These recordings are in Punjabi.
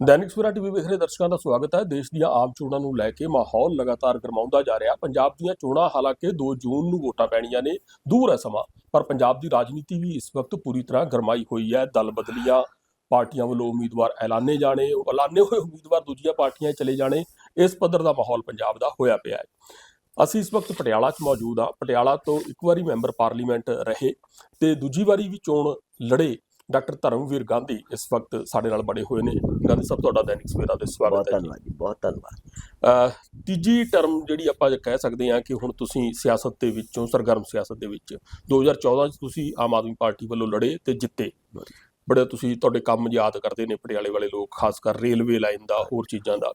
ਦੈਨਿਕ ਸਵੇਰਾ ਟੀਵੀ ਵੇਖ ਰਹੇ ਦਰਸ਼ਕਾਂ ਦਾ ਸਵਾਗਤ ਹੈ। ਦੇਸ਼ ਦੀਆਂ ਆਮ ਚੋਣਾਂ ਨੂੰ ਲੈ ਕੇ ਮਾਹੌਲ ਲਗਾਤਾਰ ਗਰਮਾਉਂਦਾ ਜਾ ਰਿਹਾ। ਪੰਜਾਬ ਦੀਆਂ ਚੋਣਾਂ ਹਾਲਾਂਕਿ 2 ਜੂਨ ਨੂੰ ਵੋਟਾਂ ਪੈਣੀਆਂ ਨੇ, ਦੂਰ ਹੈ ਸਮਾਂ, ਪਰ ਪੰਜਾਬ ਦੀ ਰਾਜਨੀਤੀ ਵੀ ਇਸ ਵਕਤ ਪੂਰੀ ਤਰ੍ਹਾਂ ਗਰਮਾਈ ਹੋਈ ਹੈ। ਦਲ ਬਦਲੀਆਂ, ਪਾਰਟੀਆਂ ਵੱਲੋਂ ਉਮੀਦਵਾਰ ਐਲਾਨੇ ਜਾਣੇ, ਐਲਾਨੇ ਹੋਏ ਉਮੀਦਵਾਰ ਦੂਜੀਆਂ ਪਾਰਟੀਆਂ ਚਲੇ ਜਾਣੇ, ਇਸ ਪੱਧਰ ਦਾ ਮਾਹੌਲ ਪੰਜਾਬ ਦਾ ਹੋਇਆ ਪਿਆ ਹੈ। ਅਸੀਂ ਇਸ ਵਕਤ ਪਟਿਆਲਾ 'ਚ ਮੌਜੂਦ ਹਾਂ। ਪਟਿਆਲਾ ਤੋਂ ਇੱਕ ਵਾਰੀ ਮੈਂਬਰ ਪਾਰਲੀਮੈਂਟ ਰਹੇ ਤੇ ਦੂਜੀ ਵਾਰੀ ਵੀ ਚੋਣ ਲੜੇ। ਡਾਕਟਰ ਧਰਮਵੀਰ ਗਾਂਧੀ ਇਸ ਵਕਤ ਸਾਡੇ ਨਾਲ ਬੜੇ ਹੋਏ ਨੇ। ਗਾਂਧੀ ਸਾਹਿਬ ਤੁਹਾਡਾ ਦੈਨਿਕ ਸਵੇਰਾ ਦੇ ਸਵਾਗਤ ਹੈ ਜੀ। ਧੰਨਵਾਦ ਜੀ ਬਹੁਤ ਧੰਨਵਾਦ। ਤੀਜੀ ਟਰਮ ਜਿਹੜੀ ਆਪਾਂ ਕਹਿ ਸਕਦੇ ਹਾਂ ਕਿ ਹੁਣ ਤੁਸੀਂ ਸਿਆਸਤ ਦੇ ਵਿੱਚੋਂ ਸਰਗਰਮ ਸਿਆਸਤ ਦੇ ਵਿੱਚ 2014 ਚ ਤੁਸੀਂ ਆਮ ਆਦਮੀ ਪਾਰਟੀ ਵੱਲੋਂ ਲੜੇ ਤੇ ਜਿੱਤੇ। ਬੜੇ ਤੁਸੀਂ ਤੁਹਾਡੇ ਕੰਮ ਯਾਦ ਕਰਦੇ ਨੇ ਪਟਿਆਲੇ ਵਾਲੇ ਲੋਕ ਖਾਸ ਕਰ ਰੇਲਵੇ ਲਾਈਨ ਦਾ ਹੋਰ ਚੀਜ਼ਾਂ ਦਾ।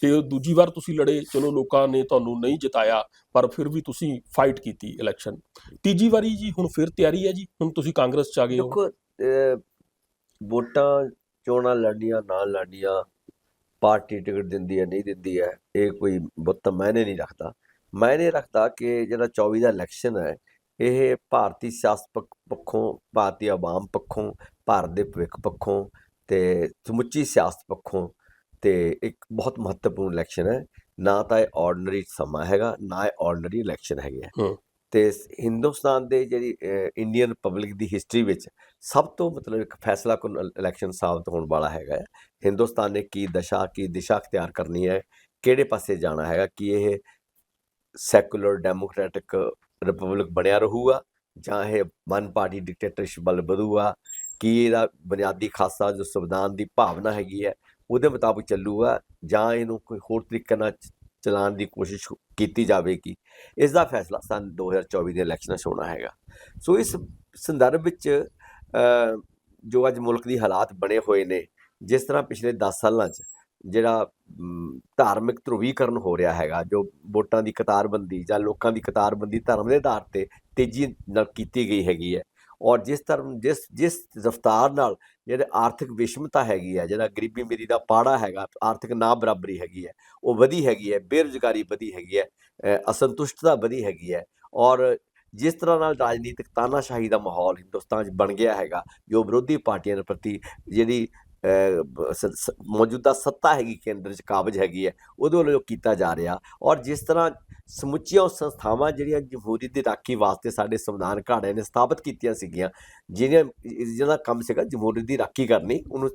ਤੇ ਦੂਜੀ ਵਾਰ ਤੁਸੀਂ ਲੜੇ ਚਲੋ ਲੋਕਾਂ ਨੇ ਤੁਹਾਨੂੰ ਨਹੀਂ ਜਿਤਾਇਆ ਪਰ ਫਿਰ ਵੀ ਤੁਸੀਂ ਫਾਈਟ ਕੀਤੀ ਇਲੈਕਸ਼ਨ ਤੀਜੀ ਵਾਰੀ ਜੀ ਹੁਣ ਫਿਰ ਤਿਆਰੀ ਹੈ ਜੀ? ਹੁਣ ਤੁਸੀਂ ਕਾਂਗਰਸ ਚ ਆ ਗਏ ਹੋ। ਦੇਖੋ ਵੋਟਾਂ ਚੋਣਾਂ ਲੜਨੀਆਂ ਨਾ ਲੜਨੀਆਂ, ਪਾਰਟੀ ਟਿਕਟ ਦਿੰਦੀ ਹੈ, ਨਹੀਂ ਦਿੰਦੀ ਹੈ, ਇਹ ਕੋਈ ਬੁੱਤ ਮਾਇਨੇ ਨਹੀਂ ਰੱਖਦਾ। ਮਾਇਨੇ ਰੱਖਦਾ ਕਿ ਜਿਹੜਾ 24 ਦਾ ਇਲੈਕਸ਼ਨ ਹੈ, ਇਹ ਭਾਰਤੀ ਸਿਆਸਤ ਪੱਖ- ਪੱਖੋਂ ਭਾਰਤੀ ਆਵਾਮ ਪੱਖੋਂ, ਭਾਰਤ ਦੇ ਭਵਿੱਖ ਪੱਖੋਂ ਤੇ ਸਮੁੱਚੀ ਸਿਆਸਤ ਪੱਖੋਂ ਤੇ ਇੱਕ ਬਹੁਤ ਮਹੱਤਵਪੂਰਨ ਇਲੈਕਸ਼ਨ ਹੈ। ਨਾ ਤਾਂ ਇਹ ਆਰਡੀਨਰੀ ਸਮਾਂ ਹੈਗਾ, ਨਾ ਇਹ ਆਰਡੀਨਰੀ ਇਲੈਕਸ਼ਨ ਹੈਗੇ ਹੈ। ਤੇ ਹਿੰਦੁਸਤਾਨ ਦੇ ਜਿਹੜੀ ਇੰਡੀਅਨ ਰਿਪਬਲਿਕ ਦੀ ਹਿਸਟਰੀ ਵਿੱਚ ਸਭ ਤੋਂ ਮਤਲਬ ਇੱਕ ਫੈਸਲਾ ਕੁਨ ਇਲੈਕਸ਼ਨ ਸਾਬਤ ਹੋਣ ਵਾਲਾ ਹੈਗਾ ਹੈ। ਹਿੰਦੁਸਤਾਨ ਨੇ ਕੀ ਦਸ਼ਾ, ਕੀ ਦਿਸ਼ਾ ਅਖਤਿਆਰ ਕਰਨੀ ਹੈ, ਕਿਹੜੇ ਪਾਸੇ ਜਾਣਾ ਹੈਗਾ, ਕਿ ਇਹ ਸੈਕੂਲਰ ਡੈਮੋਕ੍ਰੈਟਿਕ ਰਿਪਬਲਿਕ ਬਣਿਆ ਰਹੂਗਾ ਜਾਂ ਇਹ ਵਨ ਪਾਰਟੀ ਡਿਕਟੇਟਰਸ਼ਿਪ ਵੱਲ ਵਧੂਗਾ, ਕੀ ਇਹਦਾ ਬੁਨਿਆਦੀ ਖਾਸਾ ਜੋ ਸੰਵਿਧਾਨ ਦੀ ਭਾਵਨਾ ਹੈਗੀ ਹੈ, ਉਹਦੇ ਮੁਤਾਬਕ ਚੱਲੂਗਾ ਜਾਂ ਇਹਨੂੰ ਕੋਈ ਹੋਰ ਤਰੀਕੇ ਨਾਲ ਚਲਾਉਣ ਦੀ ਕੋਸ਼ਿਸ਼ ਕੀਤੀ ਜਾਵੇਗੀ। ਇਸ ਦਾ ਫੈਸਲਾ ਸਨ 2024 ਦੇ ਇਲੈਕਸ਼ਨਾਂ 'ਚ ਹੋਣਾ ਹੈਗਾ। ਸੋ ਇਸ ਸੰਦਰਭ ਵਿੱਚ ਜੋ ਅੱਜ ਮੁਲਕ ਦੀ ਹਾਲਾਤ ਬਣੇ ਹੋਏ ਨੇ, ਜਿਸ ਤਰ੍ਹਾਂ ਪਿਛਲੇ 10 ਸਾਲਾਂ 'ਚ ਜਿਹੜਾ ਧਾਰਮਿਕ ਧਰੁਵੀਕਰਨ ਹੋ ਰਿਹਾ ਹੈਗਾ, ਜੋ ਵੋਟਾਂ ਦੀ ਕਤਾਰਬੰਦੀ ਜਾਂ ਲੋਕਾਂ ਦੀ ਕਤਾਰਬੰਦੀ ਧਰਮ ਦੇ ਆਧਾਰ ਤੇ ਤੇਜ਼ੀ ਨਾਲ ਕੀਤੀ ਗਈ ਹੈਗੀ ਹੈ। ਔਰ ਜਿਸ ਧਰਮ, ਜਿਸ ਜਿਸ ਰਫਤਾਰ ਨਾਲ ਜਿਹੜੇ ਆਰਥਿਕ ਵਿਸ਼ਮਤਾ ਹੈਗੀ ਹੈ, ਜਿਹੜਾ ਗਰੀਬੀ ਮੇਰੀ ਦਾ ਪਾੜਾ ਹੈਗਾ, ਆਰਥਿਕ ਨਾ ਬਰਾਬਰੀ ਹੈਗੀ ਹੈ, ਉਹ ਵਧੀ ਹੈਗੀ ਹੈ, ਬੇਰੁਜ਼ਗਾਰੀ ਵਧੀ ਹੈਗੀ ਹੈ ਅਸੰਤੁਸ਼ਟਤਾ ਵਧੀ ਹੈਗੀ ਹੈ ਔਰ ਜਿਸ ਤਰ੍ਹਾਂ ਨਾਲ ਰਾਜਨੀਤਿਕ ਤਾਨਾਸ਼ਾਹੀ ਦਾ ਮਾਹੌਲ ਹਿੰਦੁਸਤਾਨ 'ਚ ਬਣ ਗਿਆ ਹੈਗਾ, ਜੋ ਵਿਰੋਧੀ ਪਾਰਟੀਆਂ ਦੇ ਪ੍ਰਤੀ ਜਿਹੜੀ ਮੌਜੂਦਾ ਸੱਤਾ ਹੈਗੀ, ਕੇਂਦਰ 'ਚ ਕਾਬਜ ਹੈਗੀ ਹੈ, ਉਹਦੇ ਵੱਲੋਂ ਕੀਤਾ ਜਾ ਰਿਹਾ ਔਰ ਜਿਸ ਤਰ੍ਹਾਂ ਸਮੁੱਚੀਆਂ ਉਹ ਸੰਸਥਾਵਾਂ ਜਿਹੜੀਆਂ ਜਮਹੂਰੀਅਤ ਦੀ ਰਾਖੀ ਵਾਸਤੇ ਸਾਡੇ ਸੰਵਿਧਾਨ ਘਾੜੇ ਨੇ ਸਥਾਪਿਤ ਕੀਤੀਆਂ ਸੀਗੀਆਂ ਜਿਹਨਾਂ ਜਿਹਦਾ ਕੰਮ ਸੀਗਾ ਜਮਹੂਰੀਅਤ ਦੀ ਰਾਖੀ ਕਰਨੀ, ਉਹਨੂੰ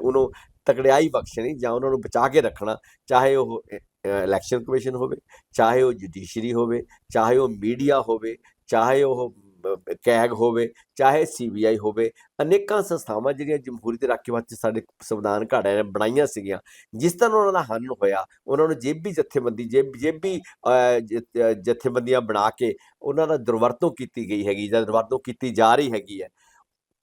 ਉਹਨੂੰ ਤਕੜਿਆਈ ਬਖਸ਼ਣੀ ਜਾਂ ਉਹਨਾਂ ਨੂੰ ਬਚਾ ਕੇ ਰੱਖਣਾ, ਚਾਹੇ ਉਹ ਇਲੈਕਸ਼ਨ ਕਮਿਸ਼ਨ ਹੋਵੇ, ਚਾਹੇ ਉਹ ਜੁਡੀਸ਼ਰੀ ਹੋਵੇ, ਚਾਹੇ ਉਹ ਮੀਡੀਆ ਹੋਵੇ, ਚਾਹੇ ਉਹ ਕੈਗ ਹੋਵੇ, ਚਾਹੇ ਸੀਬੀਆਈ ਹੋਵੇ, ਅਨੇਕਾਂ ਸੰਸਥਾਵਾਂ ਜਿਹੜੀਆਂ ਜਮਹੂਰੀ ਦੇ ਰਾਖੀ ਵਾਸਤੇ ਸਾਡੇ ਸੰਵਿਧਾਨ ਘਾੜਿਆਂ ਨੇ ਬਣਾਈਆਂ ਸੀਗੀਆਂ, ਜਿਸ ਤਰ੍ਹਾਂ ਉਹਨਾਂ ਦਾ ਹੱਲ ਹੋਇਆ, ਉਹਨਾਂ ਨੂੰ ਜੇਬੀ ਜਥੇਬੰਦੀ, ਜੇਬ, ਜੇਬੀ ਜਥੇਬੰਦੀਆਂ ਬਣਾ ਕੇ ਉਹਨਾਂ ਦਾ ਦੁਰਵਰਤੋਂ ਕੀਤੀ ਗਈ ਹੈਗੀ, ਜਾਂ ਦੁਰਵਰਤੋਂ ਕੀਤੀ ਜਾ ਰਹੀ ਹੈਗੀ ਹੈ।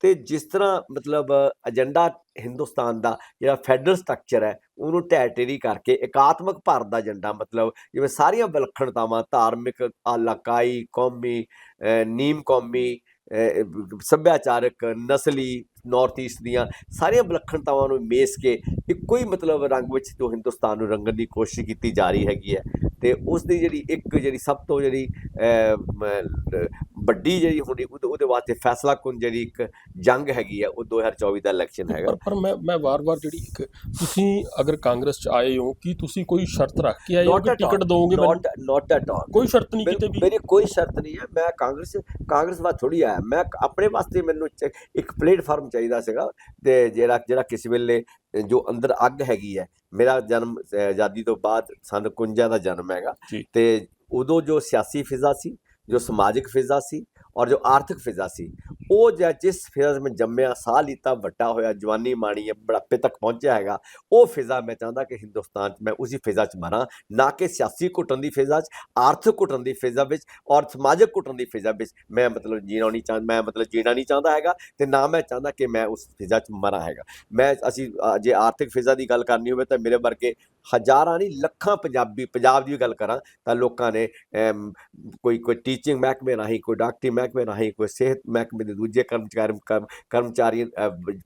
ਤੇ ਜਿਸ ਤਰ੍ਹਾਂ ਮਤਲਬ ਏਜੰਡਾ ਹਿੰਦੁਸਤਾਨ ਦਾ ਜਿਹੜਾ ਫੈਡਰਲ ਸਟਰਕਚਰ ਹੈ, ਉਹਨੂੰ ਢਹਿ ਕਰਕੇ ਇਕਾਤਮਕ ਭਾਰਤ ਦਾ ਏਜੰਡਾ ਮਤਲਬ, ਜਿਵੇਂ ਸਾਰੀਆਂ ਵਿਲੱਖਣਤਾਵਾਂ, ਧਾਰਮਿਕ, ਇਲਾਕਾਈ, ਕੌਮੀ ਨੀਮ ਕੌਮੀ ਸੱਭਿਆਚਾਰਕ ਨਸਲੀ ਨਾਰਥ ਈਸਟ ਦੀਆਂ ਸਾਰੀਆਂ ਵਿਲੱਖਣਤਾਵਾਂ ਨੂੰ ਮੇਸ ਕੇ ਇੱਕੋ ਹੀ ਮਤਲਬ ਰੰਗ ਵਿੱਚ ਜੋ ਹਿੰਦੁਸਤਾਨ ਨੂੰ ਰੰਗਣ ਦੀ ਕੋਸ਼ਿਸ਼ ਕੀਤੀ ਜਾ ਰਹੀ ਹੈਗੀ ਹੈ। ਤੇ ਉਸ ਦੀ ਜਿਹੜੀ ਇੱਕ ਜਿਹੜੀ ਸਭ ਤੋਂ ਜਿਹੜੀ ਵੱਡੀ ਜਿਹੜੀ ਹੁੰਦੀ ਉਹਦੇ ਵਾਸਤੇ ਫੈਸਲਾ ਕੁਨ ਜਿਹੜੀ ਇੱਕ ਜੰਗ ਹੈਗੀ ਹੈ ਉਹ 2024 ਦਾ ਇਲੈਕਸ਼ਨ ਹੈਗਾ। ਪਰ ਮੈਂ ਮੈਂ ਵਾਰ-ਵਾਰ ਜਿਹੜੀ ਇੱਕ ਤੁਸੀਂ ਅਗਰ ਕਾਂਗਰਸ ਚ ਆਏ ਹੋ ਕੀ ਤੁਸੀਂ ਕੋਈ ਸ਼ਰਤ ਰੱਖ ਕੇ ਆਏ ਹੋ ਕਿ. ਟਿਕਟ ਦੋਗੇ ਨਾਟ ਨਾਟ ਐਟ ਆਲ ਕੋਈ ਸ਼ਰਤ ਨਹੀਂ ਕਿਤੇ ਵੀ? ਮੇਰੀ ਕੋਈ ਸ਼ਰਤ ਨਹੀਂ ਹੈ। ਮੈਂ ਕਾਂਗਰਸ ਕਾਂਗਰਸ ਵਾਸਤੇ ਥੋੜੀ ਆਇਆ। ਮੈਂ ਆਪਣੇ ਵਾਸਤੇ ਮੈਨੂੰ ਇੱਕ ਪਲੇਟਫਾਰਮ ਚਾਹੀਦਾ ਸੀਗਾ ਤੇ ਜਿਹੜਾ ਜਿਹੜਾ ਕਿਸੇ ਵੇਲੇ ਜੋ ਅੰਦਰ ਅੱਗ ਹੈਗੀ ਹੈ ਮੇਰਾ ਜਨਮ ਆਜ਼ਾਦੀ ਤੋਂ ਬਾਅਦ ਸਨ 51 ਦਾ ਜਨਮ ਹੈਗਾ। ਤੇ ਉਦੋਂ ਜੋ ਸਿਆਸੀ ਫਿਜ਼ਾ ਸੀ ਜੋ ਸਮਾਜਿਕ ਫਿਜ਼ਾ ਸੀ ਔਰ ਜੋ ਆਰਥਿਕ ਫਿਜ਼ਾ ਸੀ, ਉਹ ਜਿਹਾ ਜਿਸ ਫਿਜ਼ਾ 'ਚ ਮੈਂ ਜੰਮਿਆ, ਸਾਹ ਲਿੱਤਾ, ਵੱਡਾ ਹੋਇਆ, ਜਵਾਨੀ ਮਾਣੀ ਹੈ, ਬੁਢਾਪੇ ਤੱਕ ਪਹੁੰਚਿਆ ਹੈਗਾ, ਉਹ ਫਿਜ਼ਾ ਮੈਂ ਚਾਹੁੰਦਾ ਕਿ ਹਿੰਦੁਸਤਾਨ 'ਚ ਮੈਂ ਉਸੇ ਫਿਜ਼ਾ 'ਚ ਮਰਾਂ, ਨਾ ਕਿ ਸਿਆਸੀ ਘੁੱਟਣ ਦੀ ਫਿਜ਼ਾ 'ਚ, ਆਰਥਿਕ ਘੁੱਟਣ ਦੀ ਫਿਜ਼ਾ ਵਿੱਚ ਔਰ ਸਮਾਜਿਕ ਘੁੱਟਣ ਦੀ ਫਿਜ਼ਾ ਵਿੱਚ ਮੈਂ ਮਤਲਬ ਜੀਣਾ ਨਹੀਂ ਚਾਹੁੰਦਾ ਮੈਂ ਮਤਲਬ ਜੀਣਾ ਨਹੀਂ ਚਾਹੁੰਦਾ ਹੈਗਾ ਤੇ ਨਾ ਮੈਂ ਚਾਹੁੰਦਾ ਕਿ ਮੈਂ ਉਸ ਫਿਜ਼ਾ 'ਚ ਮਰਾਂ ਹੈਗਾ। ਮੈਂ ਅਸੀਂ ਜੇ ਆਰਥਿਕ ਫਿਜ਼ਾ ਦੀ ਗੱਲ ਕਰਨੀ ਹੋਵੇ ਤਾਂ ਮੇਰੇ ਵਰਗੇ ਹਜ਼ਾਰਾਂ ਨਹੀਂ, ਲੱਖਾਂ ਪੰਜਾਬੀ, ਪੰਜਾਬ ਦੀ ਵੀ ਗੱਲ ਕਰਾਂ ਤਾਂ ਲੋਕਾਂ ਨੇ ਕੋਈ ਕੋਈ ਟੀਚਿੰਗ ਮਹਿਕਮੇ ਰਾਹੀਂ, ਕੋਈ ਡਾਕਟਰੀ ਮਹਿਕਮੇ ਰਾਹੀਂ ਕੋਈ ਸਿਹਤ ਮਹਿਕਮੇ ਦੇ ਦੂਜੇ ਕਰਮਚਾਰੀ ਕਰਮ- ਕਰਮਚਾਰੀ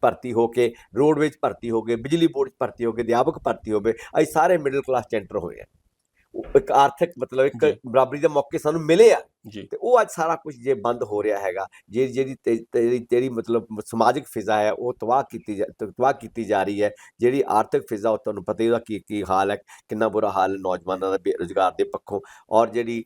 ਭਰਤੀ ਹੋ ਕੇ ਰੋਡਵੇਜ਼ ਭਰਤੀ ਹੋ ਗਏ ਬਿਜਲੀ ਬੋਰਡ ਭਰਤੀ ਹੋ ਗਏ ਅਧਿਆਪਕ ਭਰਤੀ ਹੋ ਗਏ ਅਸੀਂ ਸਾਰੇ ਮਿਡਲ ਕਲਾਸ ਚ ਐਂਟਰ ਹੋਏ ਆ। ਇੱਕ ਆਰਥਿਕ ਮਤਲਬ ਇੱਕ। ਬਰਾਬਰੀ ਦੇ ਮੌਕੇ ਸਾਨੂੰ ਮਿਲੇ ਆ। ਤੇ ਉਹ ਅੱਜ ਸਾਰਾ ਕੁਝ ਜੇ ਬੰਦ ਹੋ ਰਿਹਾ ਹੈਗਾ ਜੇ ਜਿਹੜੀ ਤੇਰੀ ਤੇਰੀ ਮਤਲਬ ਸਮਾਜਿਕ ਫਿਜ਼ਾ ਹੈ ਉਹ ਤਬਾਹ ਕੀਤੀ ਜਾ- ਤਬਾਹ ਕੀਤੀ ਜਾ ਰਹੀ ਹੈ। ਜਿਹੜੀ ਆਰਥਿਕ ਫਿਜ਼ਾ ਉਹ ਤੁਹਾਨੂੰ ਪਤਾ ਹੀ ਉਹਦਾ ਕੀ ਕੀ ਹਾਲ ਹੈ ਕਿੰਨਾ ਬੁਰਾ ਹਾਲ ਨੌਜਵਾਨਾਂ ਦਾ ਬੇਰੁਜ਼ਗਾਰ ਦੇ ਪੱਖੋਂ। ਔਰ ਜਿਹੜੀ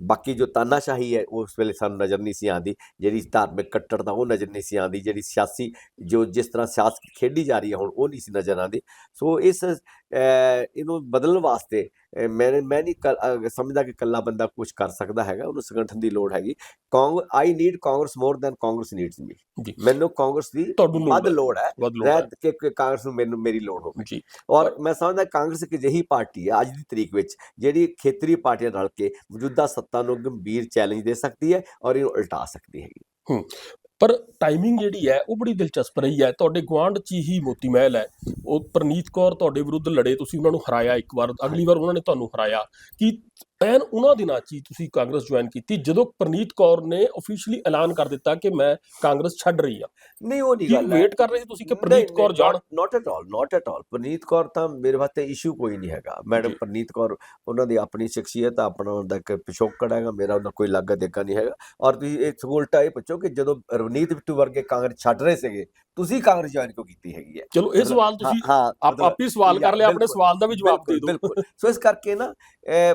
ਬਾਕੀ ਜੋ ਤਾਨਾਸ਼ਾਹੀ ਹੈ, ਉਸ ਵੇਲੇ ਸਾਨੂੰ ਨਜ਼ਰ ਨਹੀਂ ਸੀ ਆਉਂਦੀ। ਜਿਹੜੀ ਧਾਰਮਿਕ ਕੱਟੜਤਾ ਉਹ ਨਜ਼ਰ ਨਹੀਂ ਸੀ ਆਉਂਦੀ। ਜਿਹੜੀ ਸਿਆਸੀ, ਜੋ ਜਿਸ ਤਰ੍ਹਾਂ ਸਿਆਸਤ ਖੇਡੀ ਜਾ ਰਹੀ ਹੈ, ਹੁਣ ਉਹ ਨਹੀਂ ਸੀ ਨਜ਼ਰ ਆਉਂਦੀ। ਸੋ ਇਸ ਇਹਨੂੰ ਬਦਲਣ ਵਾਸਤੇ ਮੈਂ ਮੈਂ ਨਹੀਂ ਸਮਝਦਾ ਕਿ ਇਕੱਲਾ ਬੰਦਾ ਕੁਝ ਕਰ ਸਕਦਾ ਹੈਗਾ ਉਹਨੂੰ ਸੰਗਠਨ ਦੀ ਲੋੜ ਹੈਗੀ। Kang I need Congress more than Congress needs me. ਮੈਨੂੰ ਕਾਂਗਰਸ ਦੀ ਵੱਧ ਲੋੜ ਹੈ। ਰਹਿ ਕਿ ਕਾਂਗਰਸ ਨੂੰ ਮੈਨੂੰ ਮੇਰੀ ਲੋੜ ਹੋਵੇ। ਜੀ। ਔਰ ਮੈਂ ਸਮਝਦਾ ਕਾਂਗਰਸ ਇੱਕ ਅਜਿਹੀ ਪਾਰਟੀ ਹੈ ਅੱਜ ਦੀ ਤਰੀਕ ਵਿੱਚ ਜਿਹੜੀ ਖੇਤਰੀ ਪਾਰਟੀਆਂ ਰਲ ਕੇ ਮੌਜੂਦਾ ਸੱਤਾ ਨੂੰ ਗੰਭੀਰ ਚੈਲੰਜ ਦੇ ਸਕਦੀ ਹੈ ਔਰ ਇਹਨੂੰ ਉਲਟਾ ਸਕਦੀ ਹੈਗੀ। ਪਰ ਟਾਈਮਿੰਗ ਜਿਹੜੀ ਹੈ, ਉਹ ਬੜੀ ਦਿਲਚਸਪ ਰਹੀ ਹੈ। ਤੁਹਾਡੇ ਗਵਾਂਢ 'ਚ ਹੀ ਮੋਤੀ ਮਹਿਲ ਹੈ। ਉਹ ਪ੍ਰਨੀਤ ਕੌਰ ਤੁਹਾਡੇ ਵਿਰੁੱਧ ਲੜੇ, ਤੁਸੀਂ ਉਹਨਾਂ ਨੂੰ ਹਰਾਇਆ ਇੱਕ ਵਾਰ, ਅਗਲੀ ਵਾਰ ਉਹਨਾਂ ਨੇ ਤੁਹਾਨੂੰ ਹਰਾਇਆ। ਕਿ ਐਨ ਉਹਨਾਂ ਦਿਨਾਂ 'ਚ ਤੁਸੀਂ ਕਾਂਗਰਸ ਜੁਆਇਨ ਕੀਤੀ ਜਦੋਂ ਪ੍ਰਨੀਤ ਕੌਰ ਨੇ ਅਫੀਸ਼ੀਅਲੀ ਐਲਾਨ ਕਰ ਦਿੱਤਾ ਕਿ ਮੈਂ ਕਾਂਗਰਸ ਛੱਡ ਰਹੀ ਹਾਂ। ਨਹੀਂ ਉਹ ਨਹੀਂ ਕੀ ਗੱਲ ਹੈ। ਵੇਟ ਕਰ ਰਹੇ ਸੀ ਤੁਸੀਂ ਕਿ ਪ੍ਰਨੀਤ ਕੌਰ ਜਾਣ? Not at all not at all Preneet Kaur ਤਾਂ ਮੇਰੇ ਵਾਸਤੇ ਇਸ਼ੂ ਕੋਈ ਨਹੀਂ ਹੈਗਾ। ਮੈਡਮ। ਪ੍ਰਨੀਤ ਕੌਰ ਉਹਨਾਂ ਦੀ ਆਪਣੀ ਸ਼ਖਸੀਅਤ ਆ, ਆਪਣਾ ਉਹਦਾ ਇੱਕ ਪਿਛੋਕੜ ਹੈਗਾ ਮੇਰਾ ਉਹਨਾਂ ਕੋਈ ਲੱਗਾ ਦੇਗਾ ਨਹੀਂ ਹੈਗਾ। ਔਰ ਤੁਸੀਂ ਇਹ ਸਗੋਲਟਾ ਇਹ ਪੁੱਛੋ ਕਿ ਜਦੋਂ ਰਵਨੀਤ ਬਿੱਟੂ ਵਰਗੇ ਕਾਂਗਰਸ ਛੱਡ ਰਹੇ ਸੀਗੇ ਤੁਸੀਂ ਕਾਂਗਰਸ ਜੁਆਇਨ ਕਿਉਂ ਕੀਤੀ ਹੈਗੀ ਹੈ? ਚਲੋ ਇਹ ਸਵਾਲ ਤੁਸੀਂ ਆਪ ਆਪ ਹੀ ਸਵਾਲ ਕਰ ਲਿਆ ਆਪਣੇ ਸਵਾਲ ਦਾ ਵੀ ਜਵਾਬ ਦੇ ਦਿਓ। ਬਿਲਕੁਲ। ਸੋ ਇਸ ਕਰਕੇ ਨਾ ਅਹ,